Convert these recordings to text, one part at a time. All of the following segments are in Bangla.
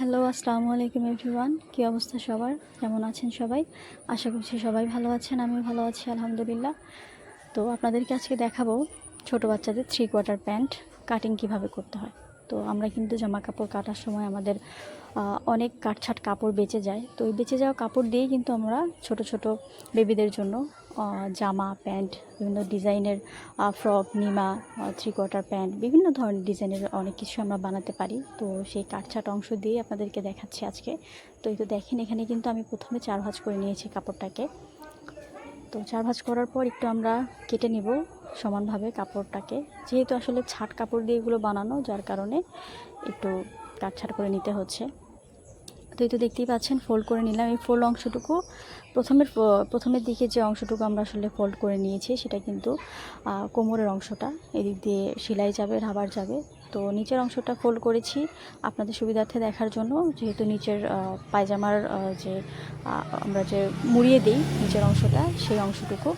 হ্যালো, আসসালামু আলাইকুম এভরিওয়ান। কী অবস্থা সবার? কেমন আছেন সবাই? আশা করছি সবাই ভালো আছেন, আমিও ভালো আছি, আলহামদুলিল্লাহ। তো আপনাদেরকে আজকে দেখাবো ছোট বাচ্চাদের থ্রি কোয়ার্টার প্যান্ট কাটিং কীভাবে করতে হয়। তো আমরা কিন্তু জামা কাপড় কাটার সময় আমাদের অনেক কাটছাট কাপড় বেঁচে যায়। তো ওই বেঁচে যাওয়া কাপড় দিয়েই কিন্তু আমরা ছোট ছোট বেবিদের জন্য জামা, প্যান্ট, বিভিন্ন ডিজাইনের ফ্রক, নিমা থ্রি কোয়ার্টার প্যান্ট, বিভিন্ন ধরনের ডিজাইনের অনেক কিছু আমরা বানাতে পারি। তো সেই কাটছাট অংশ দিয়ে আপনাদেরকে দেখাচ্ছি আজকে। তো এই তো দেখেন এখানে কিন্তু আমি প্রথমে চার ভাঁজ করে নিয়েছি কাপড়টাকে। তো চার ভাজ করার পর একটু আমরা কেটে নেব সমানভাবে কাপড়টাকে। যেহেতু আসলে ছাট কাপড় দিয়ে এগুলো বানানো, যার কারণে একটু কাটছাট করে নিতে হচ্ছে। তো এই তো দেখতেই পাচ্ছেন ফোল্ড করে নিলাম। এই ফোল্ড অংশটুকু, প্রথমের প্রথমের দিকে যে অংশটুকু আমরা আসলে ফোল্ড করে নিয়েছি, সেটা কিন্তু কোমরের অংশটা। এদিক দিয়ে সেলাই যাবে, রাবার যাবে। তো নিচের অংশটা ফোল্ড করেছি আপনাদের সুবিধার্থে দেখার জন্য। যেহেতু নিচের পায়জামার যে আমরা যে মুড়িয়ে দিই নিচের অংশটা, সেই অংশটুকু।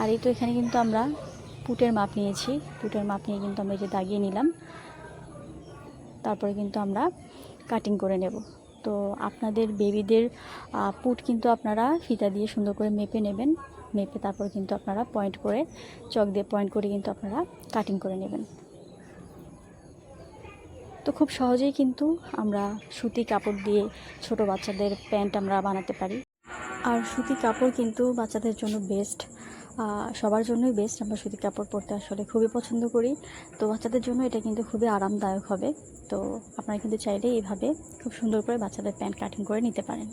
আর এই তো এখানে কিন্তু আমরা পুটের মাপ নিয়েছি। পুটের মাপ নিয়ে কিন্তু আমরা এই যে দাগিয়ে নিলাম। তারপরে কিন্তু আমরা কাটিং করে নেব। তো আপনাদের বেবিদের পুট কিন্তু আপনারা ফিতা দিয়ে সুন্দর করে মেপে নেবেন। মেপে তারপর কিন্তু আপনারা পয়েন্ট করে, চক দিয়ে পয়েন্ট করে কিন্তু আপনারা কাটিং করে নেবেন। তো খুব সহজেই কিন্তু আমরা সুতি কাপড় দিয়ে ছোট বাচ্চাদের প্যান্ট আমরা বানাতে পারি। আর সুতি কাপড় কিন্তু বাচ্চাদের জন্য বেস্ট সবার জন্যই বেস্ট আমরা সুতি কাপড় পরতে আসলে খুবই পছন্দ করি। তো বাচ্চাদের জন্য এটা কিন্তু খুবই আরামদায়ক হবে। তো আপনারা কিন্তু চাইলে এইভাবে খুব সুন্দর করে বাচ্চাদের প্যান্ট কাটিং করে নিতে পারেন।